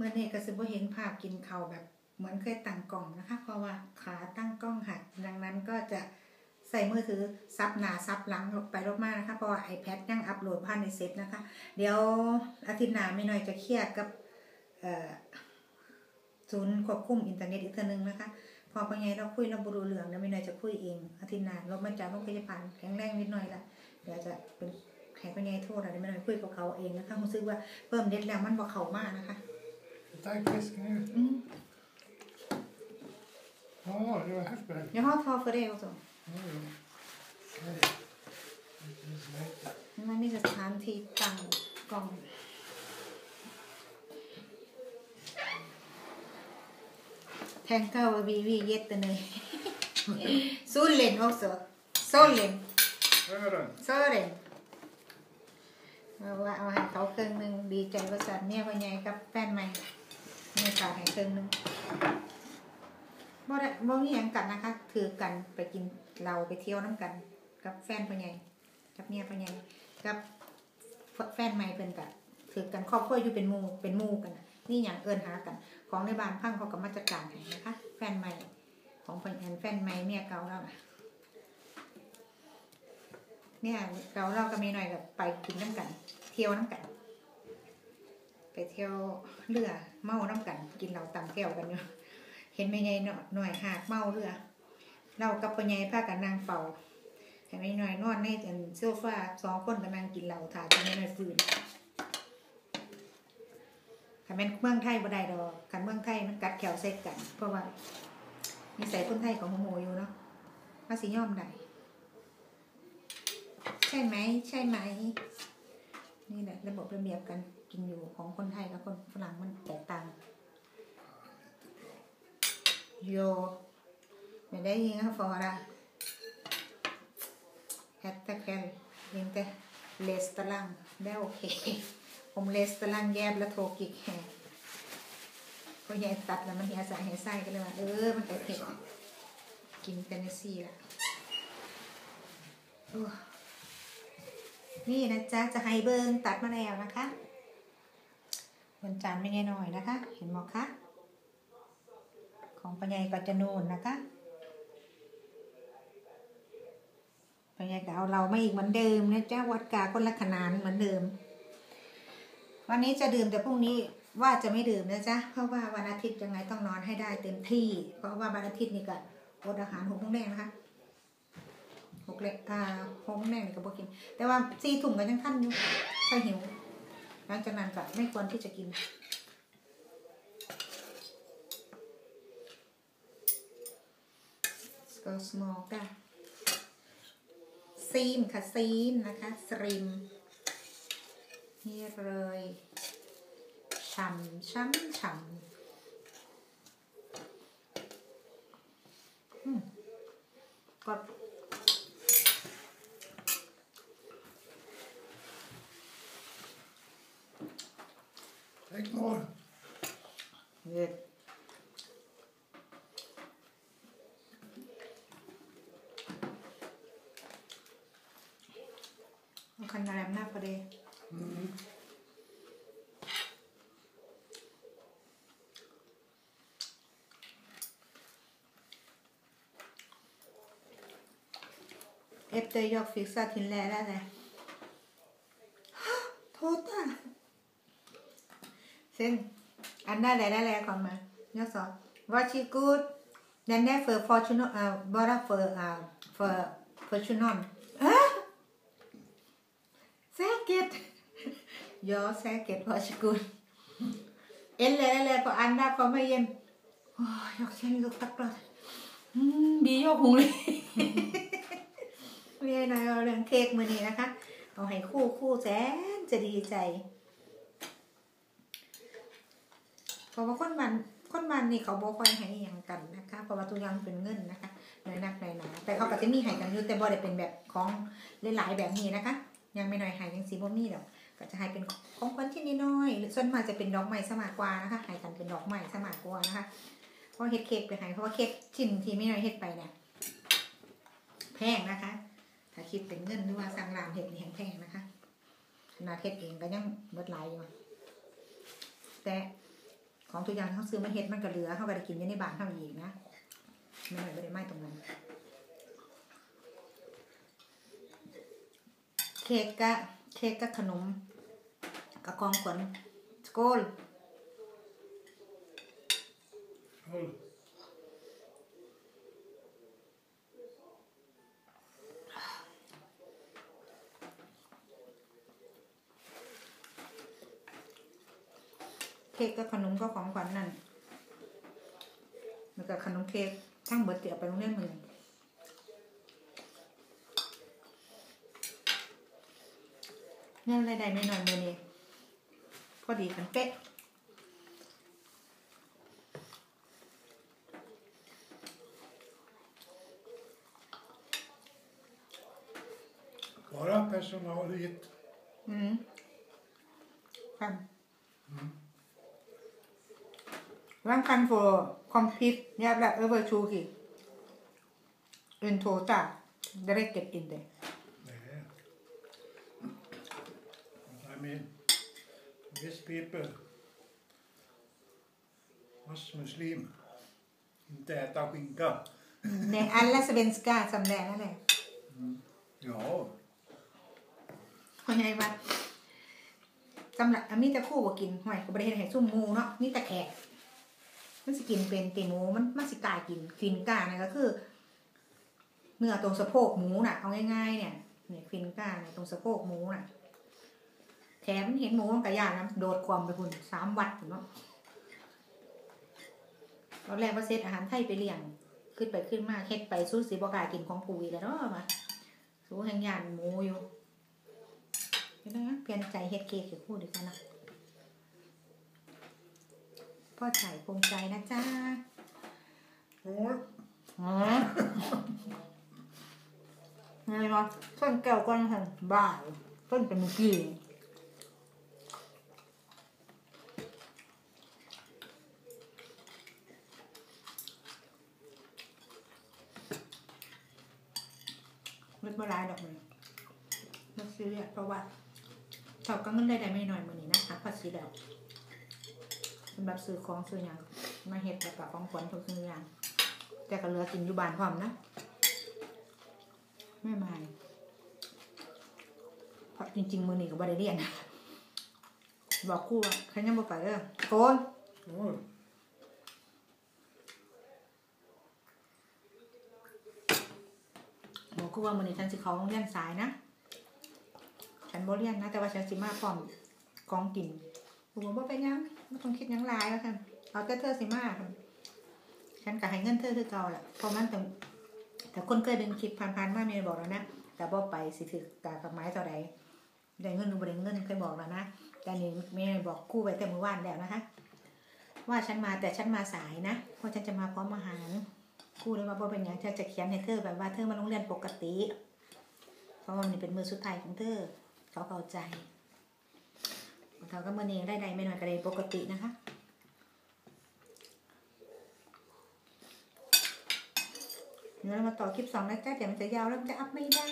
มื่อนี้ก็สิบ่เห็นภาพกินข้าวแบบเหมือนเคยตั้งกล้องนะคะ เพราะว่าขาตั้งกล้องหักดังนั้นก็จะใส่มือถือซับหน้าซับหลังลงไปลงมากนะคะ เพราะว่า iPad ยังอัปโหลดผ่านในเซตนะคะ เดี๋ยวอาทิตย์หน้าไม่น้อยจะเคลียร์กับศูนย์ควบคุมอินเทอร์เน็ตอีกทีนึงนะคะ พอปัญญาเราคุยเราบรูเรื่องแล้วไม่น้อยจะคุยเองอาทิตย์หน้าเรามาจากโรงพยาบาลแข็งแรงนิดหน่อยละเดี๋ยวจะเป็นแขกปัญญาโทษอะไรไม่น้อยคุยกับเขาเองนะคะรู้สึกว่าเพิ่มเด็ดแล้วมันบอกเขามากนะคะ Tack fisken ut. อืม Ja, det var häftigt. Jag har två för det också. Ja, ja. Okej. Det är så lätt. มันมีสถานที่ตั้งกล่อง Tänka vad vi, vi är jättenöjda. Solen också. Solen. Ören. Solen. เอาว่าเอาให้เขาเครื่องหนึ่งดีใจประสาทเมียพ่อใหญ่กับแฟนใหม่ เมียกาให้เครื่องนึ่งบ่ได้บ่มีหยังกันนะคะ ถือกันไปกินเราไปเที่ยวน้ำกัน กับแฟนพ่อใหญ่กับเมียพ่อใหญ่กับแฟนใหม่เพิ่นกันถือกันครอบครัวอยู่เป็นมูเป็นมูกันนี่อย่างเอินหากัน ของในบ้านพังเขาก็มาจัดการให้นะคะ แฟนใหม่ของพิ่นอันแฟนใหม่เมียเก่าแล้วน่ะเนี่ยเราเราก็มีหน่อยกับไปกินน้ำกัน เที่ยวน้ำกัน เที่ยวเรือเมาน้ำกัน กินเหล้าตำแก้วกันอยู่เห็นไม่ไงหน่อยหากเมาเรือ เรากับปัญญาพากันนางเฝ้าเห็นไม่หน่อยนอนในอันโซฟาสองคนกันนางกินเหล้าถ่ายกันไม่หน่อยฟืนขันแม่นเมืองไทยบ่ได้ดอกขันเมืองไทยมันกัดแขวเซ็กกัน เพราะว่านิสัยคนไทยของโมโมอยู่เนาะมาสิย่อมได้ใช่ไหม ใช่ไหม นี่แหละระบบระเบียบกันกินอยู่ของคนไทยกับคนฝรั่งมันแตกต่างโยไม่ได้ยิงค่ะฟอระแฮตแท็กแคนยิงแต่เลสตะลังได้โอเคผมเลสตะลังแยบแล้วโทรกิกแฮก็ยายตัดแล้วมันเหียสายเหียไส้ก็เลยว่าเออมันแต่เผ็ดกินเป็นซี่ละโอ้ นี่นะจ๊ะจะให้เบิ้งตัดมาแล้วนะคะบนจานไม่แน่หน่อยนะคะ เห็นหมอคะของปัญญาก็จะนูนนะคะปัญญาก็เอาเราไม่อีกเหมือนเดิมนะจ๊ะวัดกาคนละขนานเหมือนเดิม วันนี้จะดื่มแต่พรุ่งนี้ว่าจะไม่ดื่มนะจ๊ะเพราะว่าวันอาทิตย์ยังไงต้องนอนให้ได้เต็มที่ เพราะว่าวันอาทิตย์นี่ก็อดอาหารหกโมงแรกนะคะ หกเล็กอ่าหกแม่นี่ก็บอกิน แต่ว่าสี่ถุงก็ยังท่านอยู่ถ้าหิว หลังจากนั้นก็ไม่ควรที่จะกินก็สมอลกันซีมค่ะซีมนะคะสริมนี่เลยช่ำช่ำช่ำอืมกด Take more. Good. Makan dalam na pa din. Mm. เอฟเตยอ ร์ฟอร์ชูนอลอ่าบอร์เฟอร์อ่าเฟอร์เฟอร์ชูนอลอะ säkert ja säkert varsågod eller eller på andra kommer igen Åh, jag känner luktar klart mm, บีโยกหุงเลยไม่ใช่นายเอาเรื่องเค้กมือนี้นะคะ เอาให้คู่คู่แสนจะดีใจ เพ ราะว่าคนมันคนมันนี่เขาบอกคอยให้อย่างกันนะคะ เพราะว่าทุกอย่างเป็นเงินนะคะน้อยนักหน้อยหนาแต่เขาก็จะมีให้กันอยู่แต่บ่ได้เป็นแบบของหลายๆแบบนี้นะคะ ยังไม่หน้อยให้ยังสีบ่มีดอกก็จะให้เป็นของขวัญชิ้นน้อยๆหรือส่วนมากจะเป็นดอกไม้สมากกว่านะคะให้กันเป็นดอกไม้สมากกว่านะคะเพราะเฮ็ดเค้กไปให้เพราะว่าเค้กชิ้นที่ไม่น้อยเฮ็ดไปเนี่ยแพงนะคะ ถ้าคิดเป็นเงินหรือว่าสั่งรานเห็ดนี่แพงนะคะขนาดเฮ็ดเองก็ยังเบิดหลายอยู่แต่ ของตัวอย่างที่เขาซื้อมาเฮ็ดมันก็เหลือเขาก็ได้กินอยู่ในบ้านเขาอีกนะไม่ได้ไม่ได้ไม่ตรงนั้นเค้กกะเค้กกะขนมกะกองขวัญสโกล Håll. ค้กกะขนมก็ของขวัญนั่นแล้วก็ขนมเค้กทั้งเบิดเตียไปโรงเรียนมือเงินรายได้ไม่น้อยมือนี้พอดีกันเป๊ะ Bara personalet. อืมครั บร่างคัน for complete เนี่ยแบบ over two กี่ in total direct get in there Nej. I mean, these people was muslim. Inte äta skinka. ในอันละสเวนสกาสำแดงนั่นแหละ Ja, เพราะไงวะสำหรับอันนี้จะคู่บ่กินห่วยก็บริเฮ็ดให้ซุ่มหมูเนาะนี่แต่แขก มันสิกินเป็นตีหมูมันมันสิกล้ากินฟินก้าเนี่ยก็คือ เนื้อตรงสะโพกหมูน่ะเอาง่ายๆเนี่ยเนี่ยฟินก้าเนี่ยตรงสะโพกหมูน่ะ แถมเห็นหมูมันกระยานนะโดดความไปคุณสามวัดเนาะตอนแรกว่าเซตอาหารไทยไปเลี้ยง ขึ้นไปขึ้นมาเฮ็ดไปสู้สิบ่กากินของปุ๋ยแล้วเนาะมาสู้แห่งยานหมูอยู่เดี๋ยวนะเปลี่ยนใจเฮ็ดเค้กให้คู่ดีกว่านะ พ่อใจภูมิใจนะจ๊ะ håll. อ๋อไงวะต้นแก้วก้อนหันบ้ายต้นเป็นเมื่อกี้ไม่เป็นไรดอกมันไม่ซีเรียสเพราะว่าชอบก็เงินได้ได้ไม่น้อยมือนี้นะคะภาษีแล้วำหรับซื้อของซื้ออย่างมาเฮ็ดแล้วกับของขวัญทุกสิ่งทุกอย่างแต่ก็เหลือกินอยู่บ้านพร้อมนะไม่ไม่เพราะจริง ๆ มือนี้ก็บ่ได้เรียนนะบอกครู่ว่าใครยังบ่ไปเด้อโคน Håll. บอกครู่ว่ามือนี้ฉันสิเขาโรงเรียนสายนะฉันบ่เรียนนะ แต่ว่าฉันสิมาพร้อมของกินผมบอกว่าเป็นหยัง ไม่ต้องคิดยังหลายแล้วกันเอาแต่เธอสิมาค่ะฉันก็ให้เงินเธอคือเก่าแหละเพราะมันแต่แต่คนเคยเป็นคลิปผ่านๆมาเมย์บอกแล้วนะแต่บ่ไปสิถือกากับไม้เท่าใดได้เงินหรือบ่ได้เงินเคยบอกแล้วนะแต่นี่เมย์บอกกู้ไว้แต่เมื่อวานแล้วนะคะ ว่าฉันมาแต่ฉันมาสายนะเพราะฉันจะมาพร้อมอาหารกู้เลยว่าบ่เป็นหยังฉันจะเขียนให้เธอแบบว่าเธอมาโรงเรียนปกติเพราะว่ามันเป็นมือสุดท้ายของเธอเขาเข้าใจ เขาก็มือเองได้ใดไม่น้อยก็ได้ปกตินะคะเดี๋ยวเรามาต่อคลิปสองนะจ๊ะเดี๋ยวมันจะยาวแล้วมันจะอัพไม่ได้